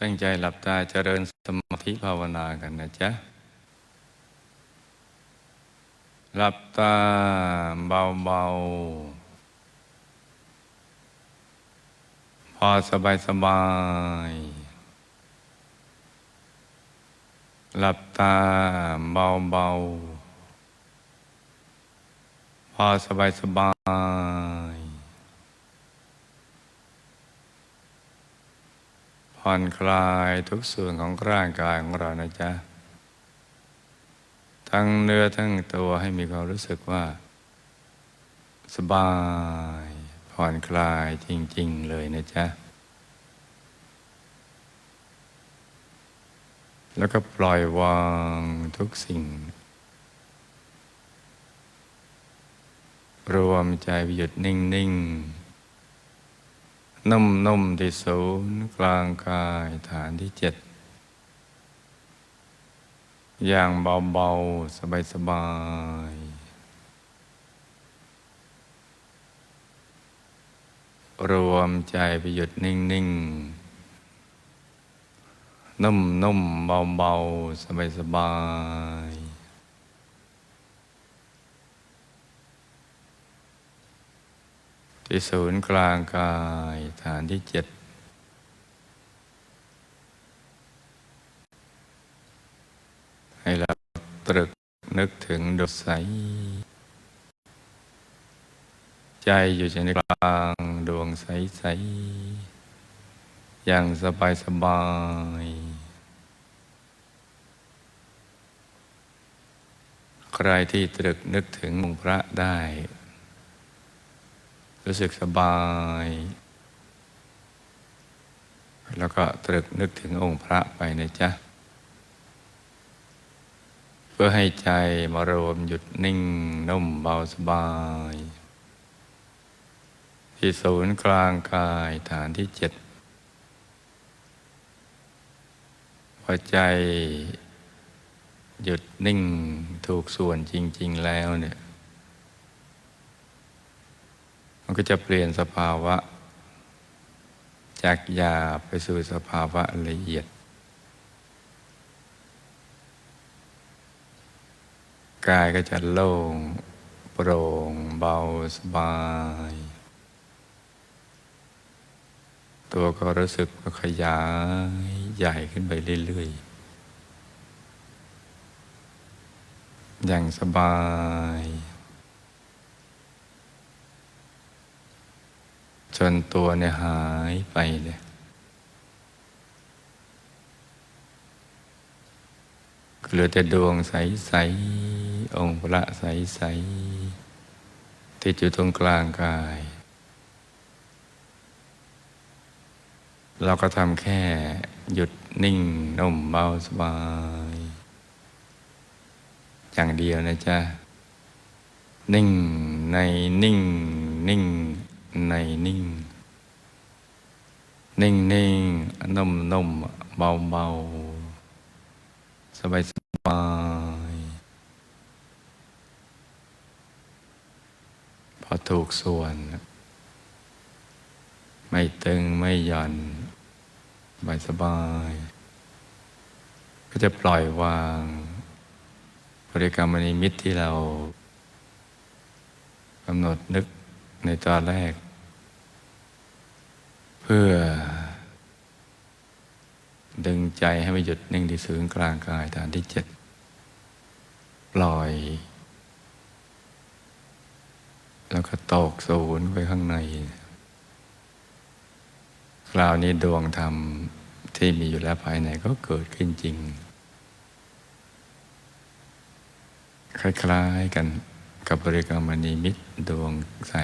ตั้งใจหลับตาเจริญสมาธิภาวนากันนะจ๊ะ หลับตาเบาๆ พอสบายสบาย หลับตาเบาๆ พอสบายสบาย ผ่อนคลายทุกส่วนของร่างกายของเรานะจ๊ะ ทั้งเนื้อทั้งตัวให้มีความรู้สึกว่า สบายผ่อนคลายจริง ๆ เลยนะจ๊ะ แล้วก็ปล่อยวางทุกสิ่ง รวมใจไปหยุดนิ่ง ๆ นุ่มๆที่ศูนย์กลางกายฐานที่เจ็ดอย่างเบาๆ สบายๆ รวมใจไปหยุดนิ่งๆ นุ่มๆ เบาๆ สบาย ที่ศูนย์กลางกายฐานที่เจ็ดให้เราตรึกนึกถึงดวงใส ใจอยู่ในกลางดวงใสใส อย่างสบายสบายใครที่ตรึกนึกถึงองค์พระได้ รู้สึกสบาย แล้วก็ตรึกนึกถึงองค์พระไปนะจ๊ะ เพื่อให้ใจมารวมหยุดนิ่งนุ่มเบาสบาย ที่ศูนย์กลางกายฐานที่เจ็ดพอใจหยุดนิ่งถูกส่วนจริง ๆ แล้วเนี่ย มันก็จะเปลี่ยนสภาวะ จากหยาบไปสู่สภาวะละเอียด กายก็จะโล่งโปร่ง เบาสบาย ตัวก็รู้สึกขยายใหญ่ขึ้นไปเรื่อยๆอย่างสบาย จนตัวเนี่ยหายไปเลยเหลือแต่ดวงใส ๆ องค์พระใส ๆ ที่อยู่ตรงกลางกาย เราก็ทำแค่หยุดนิ่งนุ่มเบาสบาย อย่างเดียวนะจ๊ะ นิ่งในนิ่ง นิ่ง ในนิ่ง นิ่งนิ่งนุ่มนุ่มเบาเบาสบายสบายพอถูกส่วน ไม่ตึงไม่หย่อนสบายสบาย ก็จะปล่อยวางบริกรรมนิมิตที่เรากำหนดนึกในตอนแรก เพื่อ ดึงใจให้มาหยุดนิ่งที่ศูนย์กลางกายฐานที่เจ็ดปล่อย แล้วก็ตกศูนย์ไปข้างใน คราวนี้ดวงธรรมที่มีอยู่แล้วภายในก็เกิดขึ้นจริง คล้ายๆกันกับบริกรรมนิมิตดวงใส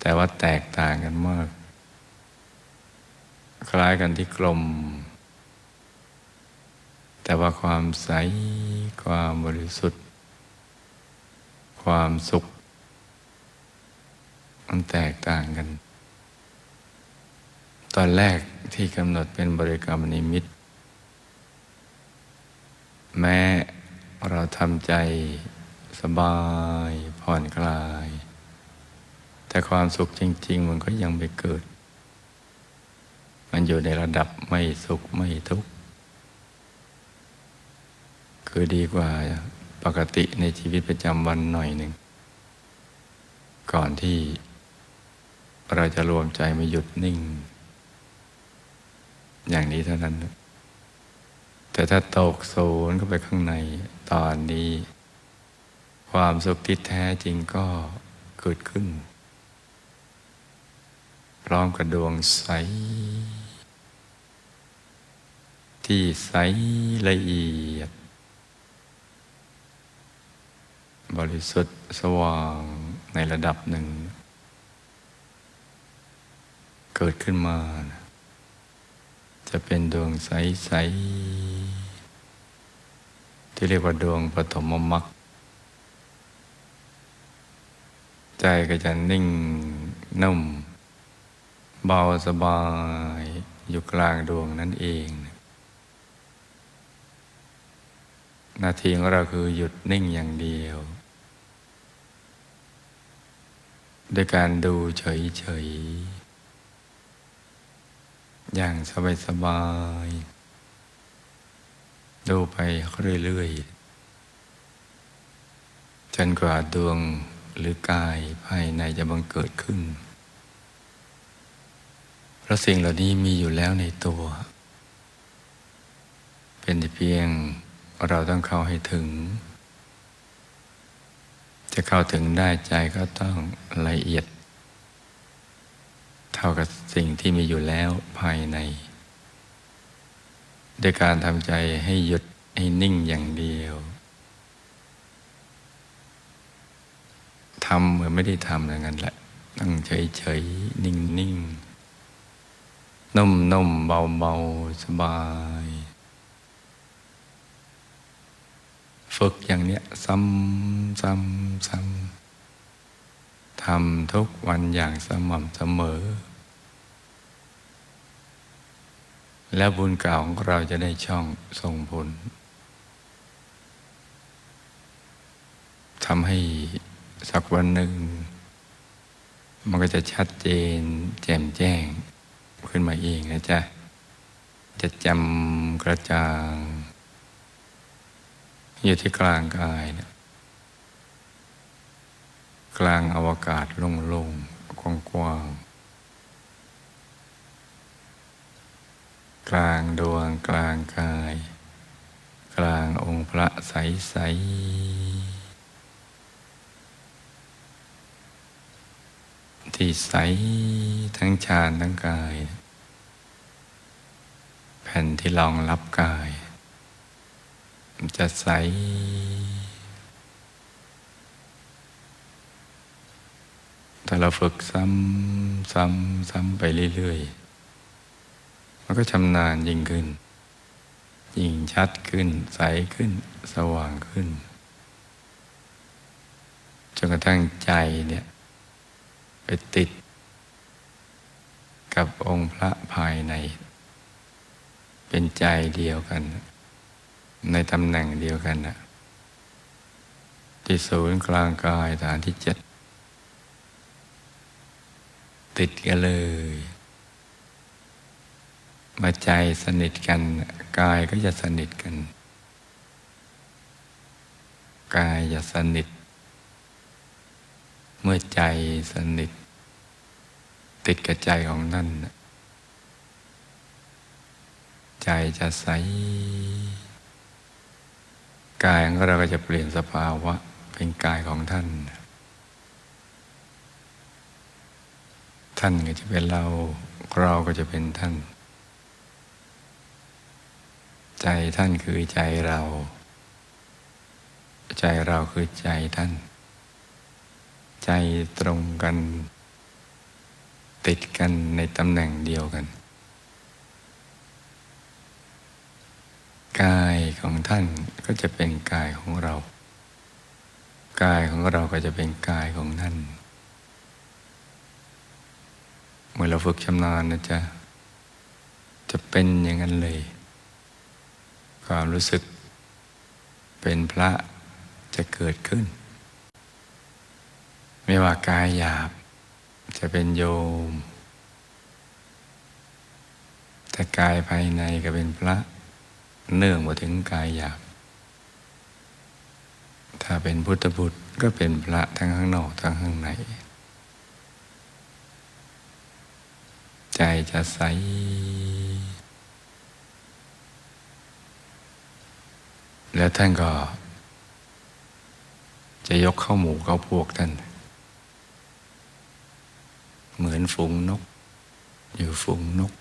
แต่ว่าแตกต่างกันมาก คล้ายกันที่กลม แต่ว่าความใส ความบริสุทธิ์ ความสุข มันแตกต่างกัน ตอนแรกที่กำหนดเป็นบริกรรมนิมิต แม้เราทำใจสบายผ่อนคลาย แต่ความสุขจริง ๆ มันก็ยังไม่เกิด มันอยู่ในระดับไม่สุขไม่ทุกข์ คือดีกว่าปกติในชีวิตประจำวันหน่อยหนึ่ง ก่อนที่เราจะรวมใจมาหยุดนิ่ง อย่างนี้เท่านั้น แต่ถ้าตกศูนเข้าไปข้างในตอนนี้ ความสุขที่แท้จริงก็เกิดขึ้น พร้อมกับดวงใส ที่ใสละเอียด บริสุทธิ์สว่างในระดับหนึ่ง เกิดขึ้นมา จะเป็นดวงใส ๆ ที่เรียกว่าดวงปฐมมรรคใจก็จะนิ่งนุ่ม เบาสบายอยู่กลางดวงนั่นเอง ห นาทีของเราคือหยุดนิ่งอย่างเดียวด้วยการดูเฉยๆ อย่างสบายๆ ดูไปเรื่อยๆ จนกว่าดวงหรือกายภายในจะบังเกิดขึ้น เพราะสิ่งเหล่านี้มีอยู่แล้วในตัว เป็นเพียง เราต้องเข้าให้ถึง จะเข้าถึงได้ใจก็ต้องละเอียด เท่ากับสิ่งที่มีอยู่แล้วภายใน ด้วยการทำใจให้หยุดให้นิ่งอย่างเดียวทำเหมือนไม่ได้ทำอย่างนั้นแหละนั่งเฉยๆนิ่งๆนุ่มๆเบาๆสบาย ฝึกอย่างเนี้ยซ้ำซ้ำซ้ำทำทุกวันอย่างสม่ำเสมอ แล้วบุญเก่าของเราจะได้ช่องส่งผลทำให้สักวันหนึ่ง มันก็จะชัดเจน แจ่มแจ้ง ขึ้นมาเองนะจ๊ะ จะจำกระจ่าง อยู่ที่กลางกายนะกลางอวกาศโล่งๆกว้างๆกลางดวงกลางกาย กลางองค์พระใสๆที่ใสทั้งฌานทั้งกาย แผ่นที่รองรับกาย จะใส ถ้าเราฝึกซ้ำซ้ำซ้ำไปเรื่อยๆ มันก็ชำนาญยิ่งขึ้น ยิ่งชัดขึ้น ใสขึ้น สว่างขึ้น จนกระทั่งใจเนี่ย ไปติด กับองค์พระภายใน เป็นใจเดียวกัน ในตำแหน่งเดียวกันนะที่ศูนย์กลางกายฐานที่เจ็ดติดกันเลย มาใจสนิทกัน กายก็จะสนิทกัน กายจะสนิท เมื่อใจสนิท ติดกับใจของนั่น ใจจะใส กายของเราก็จะเปลี่ยนสภาวะเป็นกายของท่าน ท่านก็จะเป็นเรา เราก็จะเป็นท่าน ใจท่านคือใจเรา ใจเราคือใจท่าน ใจตรงกัน ติดกันในตำแหน่งเดียวกัน กาย ของท่านก็จะเป็นกายของเรา กายของเราก็จะเป็นกายของท่าน เมื่อเราฝึกชำนาญนะจ๊ะ จะเป็นอย่างนั้นเลย ความรู้สึกเป็นพระจะเกิดขึ้น ไม่ว่ากายหยาบ จะเป็นโยม แต่กายภายในก็เป็นพระ เนื่องมาถึงกายหยาบ ถ้าเป็นพุทธบุตรก็เป็นพระทั้งข้างนอกทั้งข้างใน ใจจะใส แล้วท่านก็ จะยกเข้าหมู่เข้าพวกท่าน เหมือนฝูงนก อยู่ฝูงนก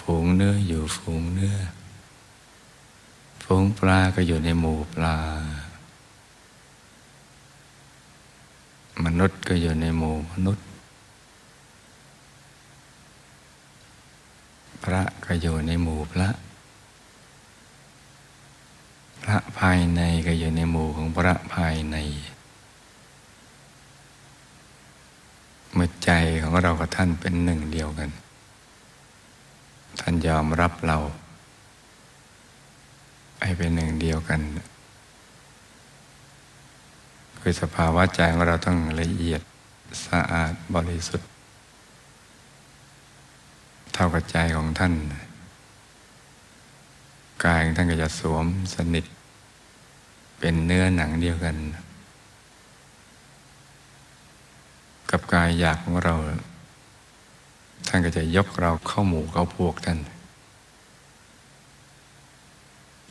ฝูงเนื้ออยู่ฝูงเนื้อ ฝูงปลาก็อยู่ในหมู่ปลา มนุษย์ก็อยู่ในหมู่มนุษย์ พระก็อยู่ในหมู่พระ พระภายในก็อยู่ในหมู่ของพระภายในเมื่อใจของเรากับท่านเป็นหนึ่งเดียวกัน ท่านยอมรับเรา ให้เป็นหนึ่งเดียวกันคือสภาวะใจของเราต้องละเอียดสะอาดบริสุทธิ์ เท่ากับใจของท่าน กายของท่านก็จะสวมสนิท เป็นเนื้อหนังเดียวกัน กับกายอยากของเรา ท่านก็จะยกเราเข้าหมู่เข้าพวกท่าน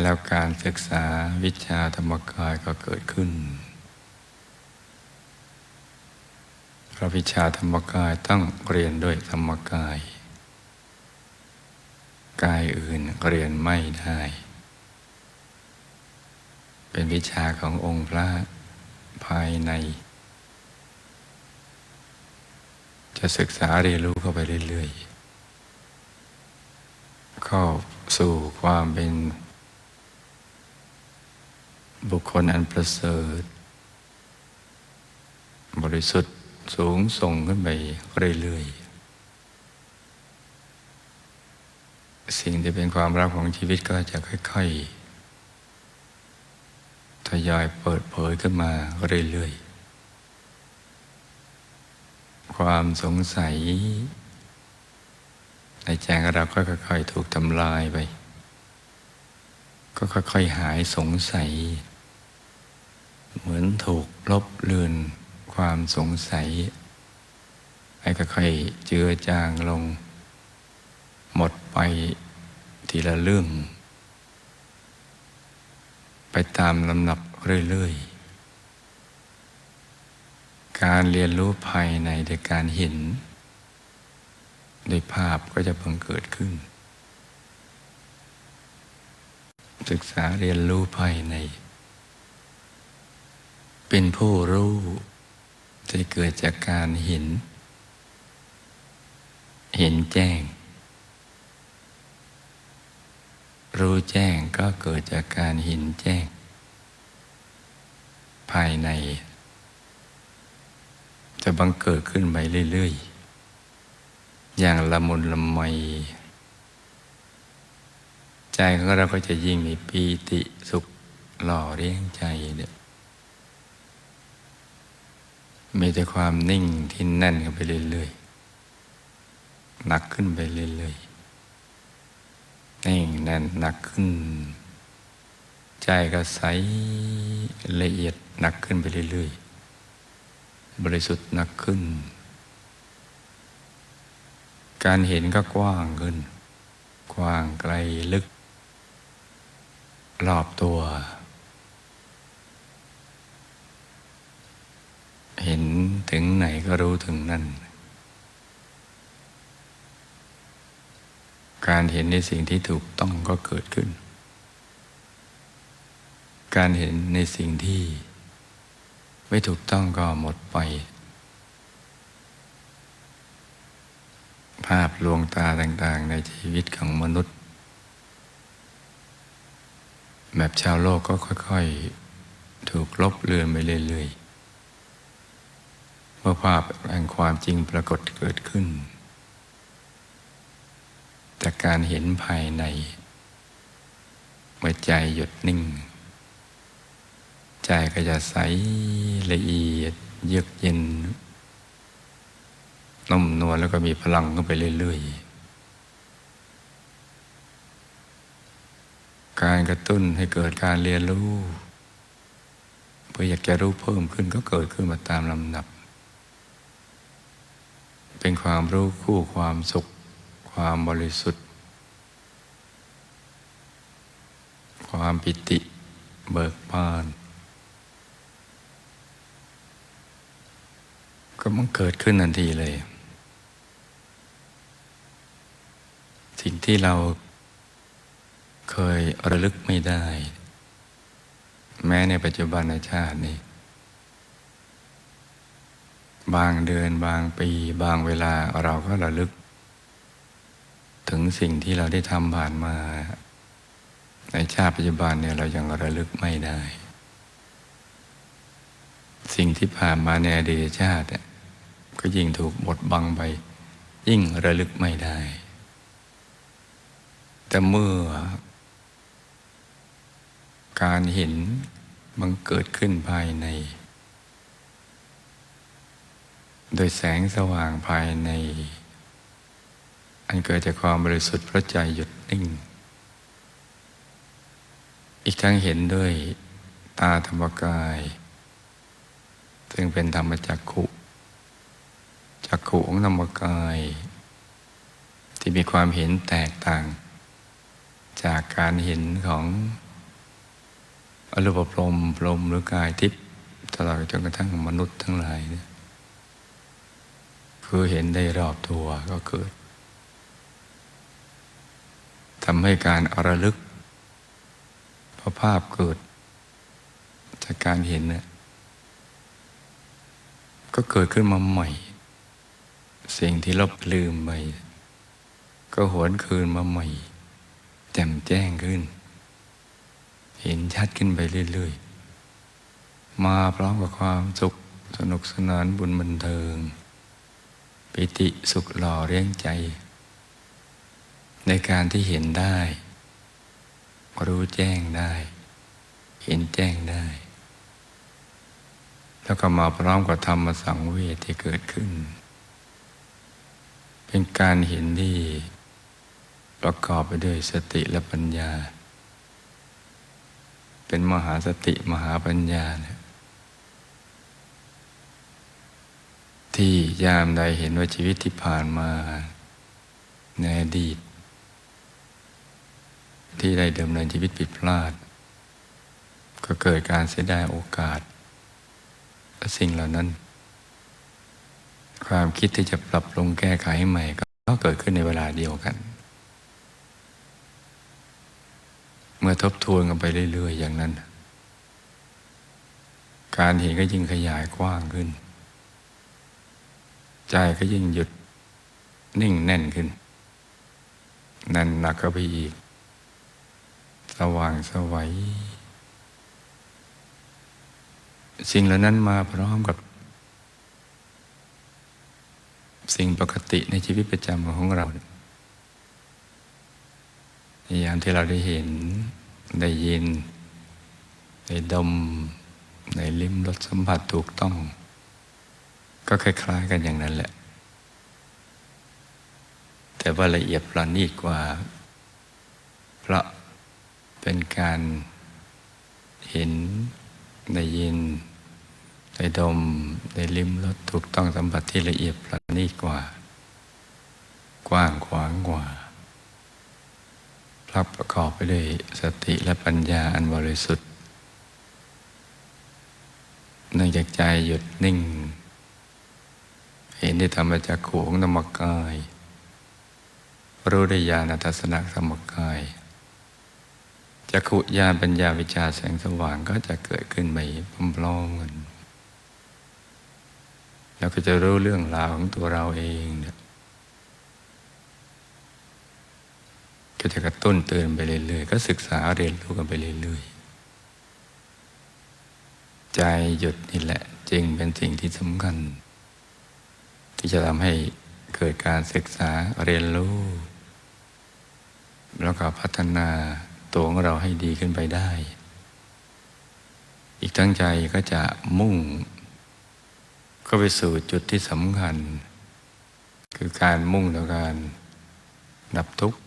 แล้วการศึกษาวิชาธรรมกายก็เกิดขึ้นเพราะวิชาธรรมกายต้องเรียนด้วยธรรมกาย กายอื่นเรียนไม่ได้ เป็นวิชาขององค์พระภายใน จะศึกษาเรียนรู้เข้าไปเรื่อยๆเข้าสู่ความเป็น บุคคลอันประเสริฐ บริสุทธิ์สูงส่งขึ้นไปเรื่อยๆ สิ่งที่เป็นความรักของชีวิตก็จะค่อย ๆ ทยอยเปิดเผยขึ้นมาเรื่อยๆ ความสงสัย ในใจของเราก็ค่อย ๆ ถูกทำลายไป ก็ค่อย ๆ หายสงสัย เหมือนถูกลบเลือนความสงสัยให้ค่อยๆเจือจางลง หมดไปทีละเรื่อง ไปตามลำดับเรื่อยๆ การเรียนรู้ภายในโดยการเห็นโดยภาพก็จะเพิ่งเกิดขึ้น ศึกษาเรียนรู้ภายใน เป็นผู้รู้ที่เกิดจากการเห็น เห็นแจ้ง รู้แจ้งก็เกิดจากการเห็นแจ้ง ภายใน จะบังเกิดขึ้นไปเรื่อย ๆ อย่างละมุนละไมใจของเราก็จะยิ่งมีปีติสุขหล่อเลี้ยงใจเนี่ย มีแต่ความนิ่งที่แน่นกันไปเรื่อยๆหนักขึ้นไปเรื่อยๆนิ่งแน่นหนักขึ้น ใจก็ใสละเอียดหนักขึ้นไปเรื่อยๆบริสุทธิ์หนักขึ้น การเห็นก็กว้างขึ้น กว้างไกลลึกรอบตัว เห็น ถึงไหนก็รู้ถึงนั่น การเห็นในสิ่งที่ถูกต้องก็เกิดขึ้น การเห็นในสิ่งที่ไม่ถูกต้องก็หมดไป ภาพลวงตาต่าง ๆ ในชีวิตของมนุษย์ แบบชาวโลกก็ค่อย ๆ ถูกลบเลือนไปเรื่อย ๆ เมื่อภาพแห่งความจริงปรากฏเกิดขึ้น จากการเห็นภายใน เมื่อใจหยุดนิ่ง ใจก็จะใสละเอียด เยือกเย็นนุ่มนวลแล้วก็มีพลังขึ้นไปเรื่อยการกระตุ้นให้เกิดการเรียนรู้เพื่ออยากจะรู้เพิ่มขึ้นก็เกิดขึ้นมาตามลำดับ เป็นความรู้คู่ความสุข ความบริสุทธิ์ ความปิติเบิกบาน ก็มันเกิดขึ้นทันทีเลย สิ่งที่เราเคยระลึกไม่ได้ แม้ในปัจจุบันชาตินี้ บางเดือนบางปีบางเวลาเราก็ระลึก ถึงสิ่งที่เราได้ทำผ่านมา ในชาติปัจจุบันเนี่ยเรายังระลึกไม่ได้ สิ่งที่ผ่านมาในอดีตชาติเนี่ยก็ยิ่งถูกบดบังไป ยิ่งระลึกไม่ได้ แต่เมื่อ การเห็นมันเกิดขึ้นภายใน โดยแสงสว่างภายใน อันเกิดจากความบริสุทธิ์พระใจหยุดนิ่ง อีกทั้งเห็นด้วยตาธรรมกาย ซึ่งเป็นธรรมจักขุจักขุของธรรมกาย ที่มีความเห็นแตกต่าง จากการเห็นของอรูปพรมพรมหรือกายทิพย์ตลอดจนกระทั่งมนุษย์ทั้งหลายเนี่ย คือเห็นได้รอบตัวก็เกิดทำให้การอระลึกพระภาพเกิด จากการเห็นเนี่ยก็เกิดขึ้นมาใหม่ สิ่งที่ลบลืมไปก็หวนคืนมาใหม่ แจ่มแจ้งขึ้น เห็นชัดขึ้นไปเรื่อย ๆ มาพร้อมกับความสุขสนุกสนานบุญบันเทิง ปิติสุขหล่อเลี้ยงใจ ในการที่เห็นได้ รู้แจ้งได้ เห็นแจ้งได้ แล้วก็มาพร้อมกับธรรมสังเวชที่เกิดขึ้น เป็นการเห็นที่ประกอบไปด้วยสติและปัญญา เป็นมหาสติมหาปัญญาเนี่ย ที่ยามใดเห็นว่าชีวิตที่ผ่านมาในอดีต ที่ได้เดิมเนินชีวิตผิดพลาด ก็เกิดการเสียดายโอกาสและสิ่งเหล่านั้น ความคิดที่จะปรับปรุงแก้ไขใหม่ ก็เกิดขึ้นในเวลาเดียวกัน เมื่อทบทวนกันไปเรื่อย ๆ อย่างนั้น การเห็นก็ยิ่งขยายกว้างขึ้น ใจก็ยิ่งหยุดนิ่งแน่นขึ้น แน่นหนักก็ไปอีก สว่างสวัยสิ่งเหล่านั้นมาพร้อมกับ สิ่งปกติในชีวิตประจำของเราในยามที่เราได้เห็น ได้ยิน ได้ดม ได้ลิ้มรสสัมผัสถูกต้อง ก็คล้ายๆกันอย่างนั้นแหละ แต่ว่าละเอียดประณีตกว่า เพราะเป็นการเห็นได้ยินได้ดมได้ลิ้มรสถูกต้องสัมผัสที่ละเอียดประณีตกว่า กว้างขวางกว่าพระประกอบไปด้วยสติและปัญญาอันบริสุทธิ์เนื่องจากใจหยุดนิ่ง เห็นได้ธรรมจากขของธรรมกาย รู้ได้ญาณทัศนะธรรมกายจักขุญาณปัญญาวิชาแสงสว่างก็จะเกิดขึ้นไปพร้อมๆกันแล้วก็จะรู้เรื่องราวของตัวเราเองเนี่ยก็จะกระตุ้นเตือนไปเรื่อยๆก็ศึกษาเรียนรู้กันไปเรื่อยๆใจหยุดนี่แหละ จึงเป็นสิ่งที่สำคัญ ที่จะทำให้เกิดการศึกษาเรียนรู้ แล้วก็พัฒนาตัวของเราให้ดีขึ้นไปได้ อีกทั้งใจก็จะมุ่ง ก็ไปสู่จุดที่สำคัญ คือการมุ่งต่อการดับทุกข์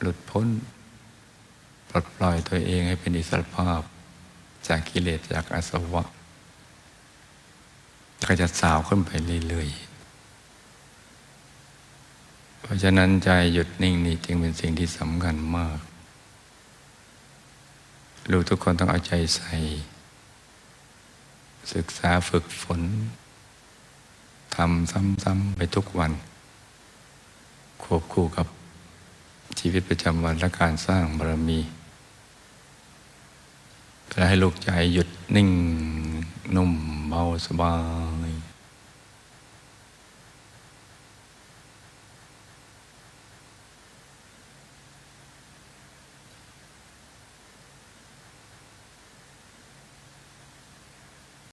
หลุดพ้น ปลดปล่อยตัวเองให้เป็นอิสรภาพ จากกิเลสจากอาสวะก็จะสาวขึ้นไปเรื่อยๆ เพราะฉะนั้นใจหยุดนิ่งนี่จึงเป็นสิ่งที่สำคัญมากลูกทุกคนต้องเอาใจใส่ ศึกษาฝึกฝนทำซ้ำๆไปทุกวัน ควบคู่กับชีวิตประจำวันและการสร้างบารมีและให้ลูกใจหยุดนิ่งนุ่มเบาสบาย